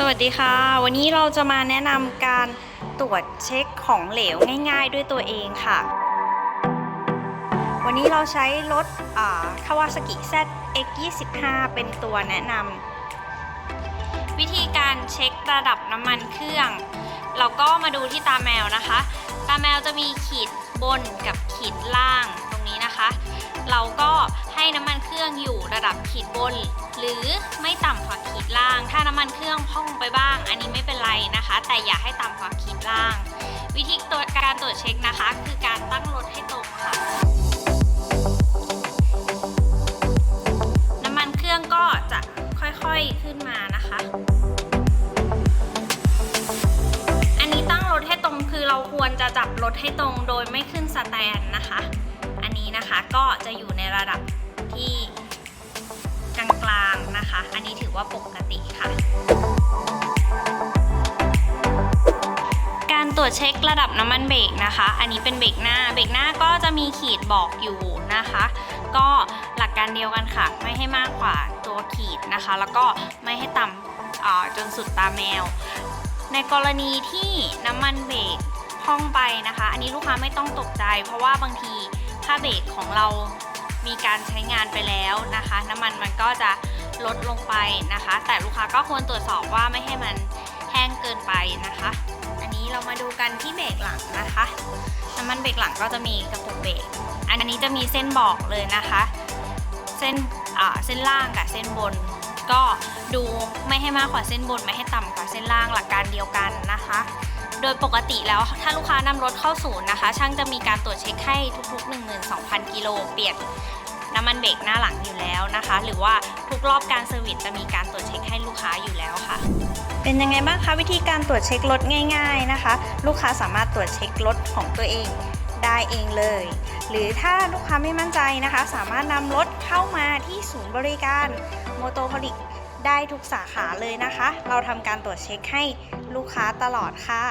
สวัสดีค่ะ วันนี้เราจะมาแนะนำการตรวจเช็คของเหลวง่าย ๆ ด้วยตัวเองค่ะ วันนี้เราใช้รถคาวาสกิ ZX25 เป็นตัวแนะนำวิธีการเช็คระดับน้ำมันเครื่อง เราก็มาดูที่ตาแมวนะคะ ตาแมวจะมีขีดบนกับขีดล่างตรงนี้นะคะ เราก็ให้น้ำมันเครื่องอยู่ระดับขีดบน หรือไม่ต่ำกว่าขีดล่าง รื่องพ่องไปบ้าง อันนี้ไม่เป็นไรนะคะ แต่อย่าให้ต่ำกว่าขีดล่าง วิธีตรวจการตรวจเช็คนะคะ คือการตั้งรถให้ตรงค่ะ น้ำมันเครื่องก็จะค่อยๆขึ้นมานะคะ อันนี้ตั้งรถให้ตรงคือเราควรจะจับรถให้ตรงโดยไม่ขึ้นสแตนนะคะ อันนี้นะคะก็จะอยู่ในระดับที่กลางๆนะคะ อันนี้ถือว่าปกติค่ะ ตรวจเช็คระดับน้ำมันเบรกนะคะ อันนี้เป็นเบรกหน้า เบรกหน้าก็จะมีขีดบอกอยู่นะคะ ก็หลักการเดียวกันค่ะ ไม่ให้มากกว่าตัวขีดนะคะ แล้วก็ไม่ให้ต่ำจนสุดตาแมว ในกรณีที่น้ำมันเบรกพองไปนะคะ อันนี้ลูกค้าไม่ต้องตกใจ เพราะว่าบางทีถ้าเบรกของเรามีการใช้งานไปแล้วนะคะ น้ำมันมันก็จะลดลงไปนะคะ แต่ลูกค้าก็ควรตรวจสอบว่าไม่ให้มันแห้งเกินไปนะคะ นี้เรามาดูกันที่เบรกหลังนะคะน้ำมันเบรกหลังก็จะมีกระปุกเบรกอันนี้จะมีเส้นบอกเลยนะคะ เส้นเส้นล่างกับเส้นบน ก็ดูไม่ให้มากกว่าเส้นบน ไม่ให้ต่ำกว่าเส้นล่างหลักการเดียวกันนะคะ โดยปกติแล้วถ้าลูกค้านำรถเข้าศูนย์นะคะ ช่างจะมีการตรวจเช็คให้ทุกๆ 12,000 กิโลเปลี่ยนน้ำมันเบรกหน้าหลังอยู่แล้วนะคะ หรือว่าทุกรอบการเซอร์วิสจะมีการตรวจเช็คให้ลูกค้าอยู่แล้วค่ะ เป็นยังไงบ้างคะวิธีการตรวจเช็ครถง่าย ๆนะคะ ลูกค้าสามารถตรวจเช็ครถของตัวเองได้เองเลย หรือถ้าลูกค้าไม่มั่นใจนะคะ สามารถนำรถเข้ามาที่ศูนย์บริการโมโตพลิกได้ทุกสาขาเลยนะคะ เราทำการตรวจเช็คให้ลูกค้าตลอดค่ะ